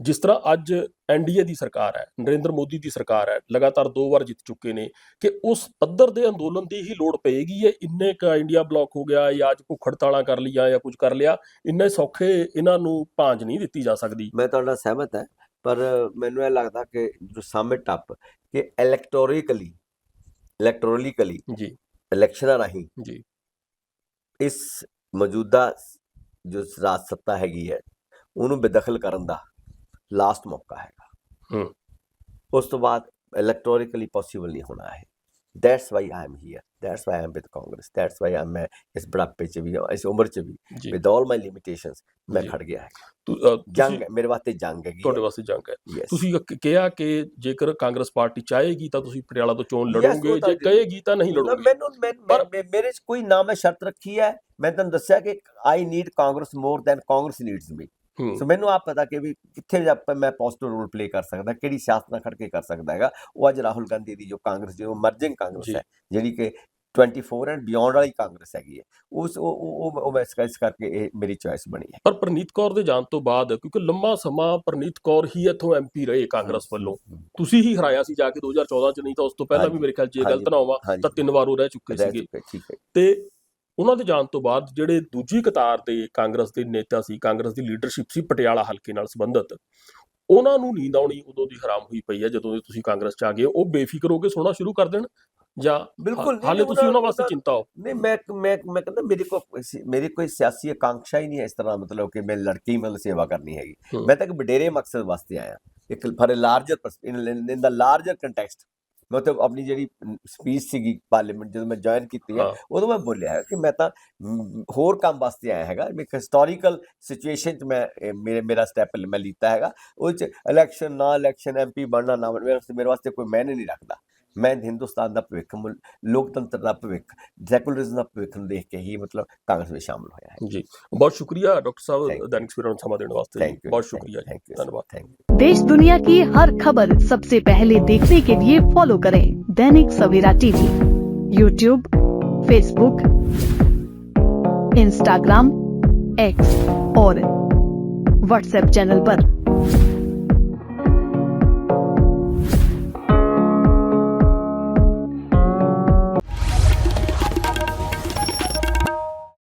ਜਿਸ ਤਰ੍ਹਾਂ ਅੱਜ ਐਨਡੀਏ ਦੀ ਸਰਕਾਰ ਹੈ ਨਰਿੰਦਰ ਮੋਦੀ ਦੀ ਸਰਕਾਰ ਹੈ ਲਗਾਤਾਰ ਦੋ ਵਾਰ ਜਿੱਤ ਚੁੱਕੇ ਨੇ ਕਿ ਉਸ ਪੱਧਰ ਦੇ ਅੰਦੋਲਨ ਦੀ ਹੀ ਲੋੜ ਪਏਗੀ ਹੈ। ਇੰਨੇ ਕ ਇੰਡੀਆ ਬਲੌਕ ਹੋ ਗਿਆ ਜਾਂ ਅੱਜ ਭੁੱਖ ਹੜਤਾਲਾਂ ਕਰ ਲਈਆਂ ਜਾਂ ਕੁਝ ਕਰ ਲਿਆ ਇੰਨੇ ਸੌਖੇ ਇਹਨਾਂ ਨੂੰ ਭਾਂਜ ਨਹੀਂ ਦਿੱਤੀ ਜਾ ਸਕਦੀ। ਮੈਂ ਤੁਹਾਡਾ ਸਹਿਮਤ ਹਾਂ ਪਰ ਮੈਨੂੰ ਇਹ ਲੱਗਦਾ ਕਿ ਜੋ ਸਮਿਟ ਅਪ ਕਿ ਇਲੈਕਟੋਰਿਕਲੀ ਇਲੈਕਟੋਰਲੀ ਜੀ। ਇਲੈਕਸ਼ਨਾਂ ਰਾਹੀਂ ਜੀ। ਇਸ ਮੌਜੂਦਾ ਜੋ ਰਾਜ ਸੱਤਾ ਹੈਗੀ ਹੈ ਉਹਨੂੰ ਬੇਦਖਲ ਕਰਨ ਦਾ ਲਾਸਟ ਮੌਕਾ ਹੈਗਾ ਹੂੰ। ਉਸ ਤੋਂ ਬਾਅਦ ਇਲੈਕਟੋਰਿਕਲੀ ਪੋਸੀਬਲ ਨਹੀਂ ਹੋਣਾ ਹੈ that's why I am here that's why I am with Congress that's why I ਮੈਂ ਇਸ ਬੁਢਾਪੇ 'ਚ ਵੀ ਇਸ ਉਮਰ 'ਚ ਵੀ ਜੀ ਵਿਦ ਆਲ ਮਾਈ ਲਿਮਿਟੇਸ਼ਨਸ ਮੈਂ। ਖੜ ਗਿਆ ਹੈ ਜੰਗ ਮੇਰੇ ਵਾਸਤੇ ਜੰਗ ਹੈਗੀ ਤੁਹਾਡੇ ਵਾਸਤੇ ਜੰਗ ਹੈ. ਤੁਸੀਂ ਕਿਹਾ ਕਿ ਜੇਕਰ ਕਾਂਗਰਸ ਪਾਰਟੀ ਚਾਹੇਗੀ ਤਾਂ ਤੁਸੀਂ ਪਟਿਆਲਾ ਤੋਂ ਚੋਣ ਲੜੋਗੇ ਜੇ ਕਹੇਗੀ ਤਾਂ ਨਹੀਂ ਲੜੋਗੇ ਮੈਨੂੰ ਮੇਰੇ 'ਚ ਕੋਈ ਨਾ ਮੈਂ ਸ਼ਰਤ ਰੱਖੀ ਹੈ ਮੈਂ ਤੁਹਾਨੂੰ ਦੱਸਿਆ ਕਿ I need Congress more than Congress needs me so ਮੈਨੂੰ ਆਪ ਪਤਾ ਕਿ ਵੀ ਕਿੱਥੇ ਜਾ ਮੈਂ ਪੋਜ਼ਿਟਿਵ ਰੋਲ ਪਲੇ ਕਰ ਸਕਦਾ ਕਿਹੜੀ ਸਿਆਸਤ ਨਾਲ ਖੜ ਕੇ ਕਰ ਸਕਦਾ ਹੈਗਾ। ਉਹ ਅੱਜ ਰਾਹੁਲ ਗਾਂਧੀ ਦੀ ਜੋ ਕਾਂਗਰਸ ਜੋ ਮਰਜਿੰਗ ਕਾਂਗਰਸ ਜੀ। ਹੈ ਜਿਹੜੀ ਕਿ 24 ਐਂਡ ਬਿਯੋਂਡ ਵਾਲੀ ਕਾਂਗਰਸ ਹੈਗੀ ਹੈ। ਉਸ ਉਹ ਉਹ- ਉਹ ਉਹ ਮੈਂ ਇਸ ਕਰਕੇ ਇਹ ਮੇਰੀ ਚੋਇਸ ਬਣੀ ਹੈ। ਪਰ ਪ੍ਰਨੀਤ ਕੌਰ ਦੇ ਜਾਣ ਤੋਂ ਬਾਅਦ ਕਿਉਂਕਿ ਲੰਮਾ ਸਮਾਂ ਪ੍ਰਨੀਤ ਕੌਰ ਹੀ ਇੱਥੋਂ ਐਮਪੀ ਰਹੇ ਕਾਂਗਰਸ ਵੱਲੋਂ। ਤੁਸੀਂ ਹੀ ਹਰਾਇਆ ਸੀ ਜਾ ਕੇ 2014 ਚ ਨਹੀਂ ਤਾਂ ਉਸ ਤੋਂ ਪਹਿਲਾਂ ਵੀ ਮੇਰੇ ਖਿਆਲ 'ਚ ਇਹ ਹਾਂਜੀ, ਗਲਤ ਨਾ ਹੋਵਾ। ਤਾਂ ਤਿੰਨ ਵਾਰ ਉਹ ਰਹਿ ਚੁੱਕੇ ਸੀਗੇ। ਤੇ ਉਹਨਾਂ ਦੇ ਜਾਣ ਤੋਂ ਬਾਅਦ ਜਿਹੜੇ ਦੂਜੀ ਕਤਾਰ ਦੇ ਕਾਂਗਰਸ ਦੇ ਨੇਤਾ ਸੀ ਕਾਂਗਰਸ ਦੀ ਲੀਡਰਸ਼ਿਪ ਸੀ ਪਟਿਆਲਾ ਹਲਕੇ ਨਾਲ ਸੰਬੰਧਿਤ ਉਹਨਾਂ ਨੂੰ ਨੀਂਦ ਆਉਣੀ ਉਦੋਂ ਦੀ ਹਰਾਮ ਹੋਈ ਪਈ ਹੈ ਜਦੋਂ ਤੁਸੀਂ ਕਾਂਗਰਸ ਚ ਆ ਗਏ ਉਹ ਬੇਫਿਕਰ ਹੋ ਕੇ ਸੋਣਾ ਸ਼ੁਰੂ ਕਰ ਦੇਣ ਜਾਂ ਬਿਲਕੁਲ ਹਾਲੇ ਤੁਸੀਂ ਉਹਨਾਂ ਵਾਸਤੇ ਚਿੰਤਾ ਹੋ? ਨਹੀਂ ਮੈਂ ਮੈਂ ਮੈਂ ਕਹਿੰਦਾ ਮੇਰੇ ਕੋ ਮੇਰੀ ਕੋਈ ਸਿਆਸੀ ਆਕਾਂक्षा ਹੀ ਨਹੀਂ ਹੈ ਇਸ ਤਰ੍ਹਾਂ ਮਤਲਬ ਕਿ ਮੈਂ ਲੜਕੀ ਮਤਲਬ ਸੇਵਾ ਕਰਨੀ ਹੈਗੀ। ਮੈਂ ਤਾਂ ਇੱਕ ਵਡੇਰੇ ਮਕਸਦ ਵਾਸਤੇ ਆਇਆ। ਇੱਕ for larger in the larger context ਮੈਂ ਤਾਂ ਆਪਣੀ ਜਿਹੜੀ ਸਪੀਚ ਸੀਗੀ ਪਾਰਲੀਮੈਂਟ ਜਦੋਂ ਮੈਂ ਜੁਆਇਨ ਕੀਤੀ ਹੈ। ਉਦੋਂ ਮੈਂ ਬੋਲਿਆ ਕਿ ਮੈਂ ਤਾਂ ਹੋਰ ਕੰਮ ਵਾਸਤੇ ਆਇਆ ਹੈਗਾ। ਮੈਂ ਇੱਕ ਹਿਸਟੋਰੀਕਲ ਸਿਚੁਏਸ਼ਨ 'ਚ ਮੈਂ ਮੇਰੇ ਮੇਰਾ ਸਟੈਪ ਮੈਂ ਲਿੱਤਾ ਹੈਗਾ। ਉਹ 'ਚ ਇਲੈਕਸ਼ਨ ਨਾ ਇਲੈਕਸ਼ਨ ਐਮਪੀ ਬਣਨਾ ਨਾ ਮੇਰੇ ਵਾਸਤੇ ਕੋਈ ਮੈਨੇ ਨਹੀਂ ਰੱਖਦਾ। ਮੈਂ ਹਿੰਦੁਸਤਾਨ ਦਾ ਭਵਿੱਖ ਮੁਲ- ਲੋਕਤੰਤਰ ਦਾ ਭਵਿੱਖ ਸੈਕੂਲਰਿਜ਼ਮ ਦਾ ਭਵਿੱਖ ਨੂੰ ਦੇਖ ਕੇ ਹੀ ਮਤਲਬ ਕਾਂਗਰਸ ਵਿੱਚ ਸ਼ਾਮਲ ਹੋਇਆ ਹੈ ਜੀ ਬਹੁਤ ਸ਼ੁਕਰੀਆ doctor Thank Sahib you. Dainik Savera ਨੂੰ ਸਮਾਂ ਦੇਣ ਵਾਸਤੇ ਜੀ। ਥੈਂਕ ਯੂ ਬਹੁਤ ਸ਼ੁਕਰੀਆ ਜੀ ਥੈਂਕ ਯੂ ਧੰਨਵਾਦ ਥੈਂਕ ਯੂ देश दुनिया की हर खबर सबसे पहले देखने के लिए फॉलो करें Dainik Savera TV YouTube Facebook Instagram X और व्हाट्सएप चैनल पर।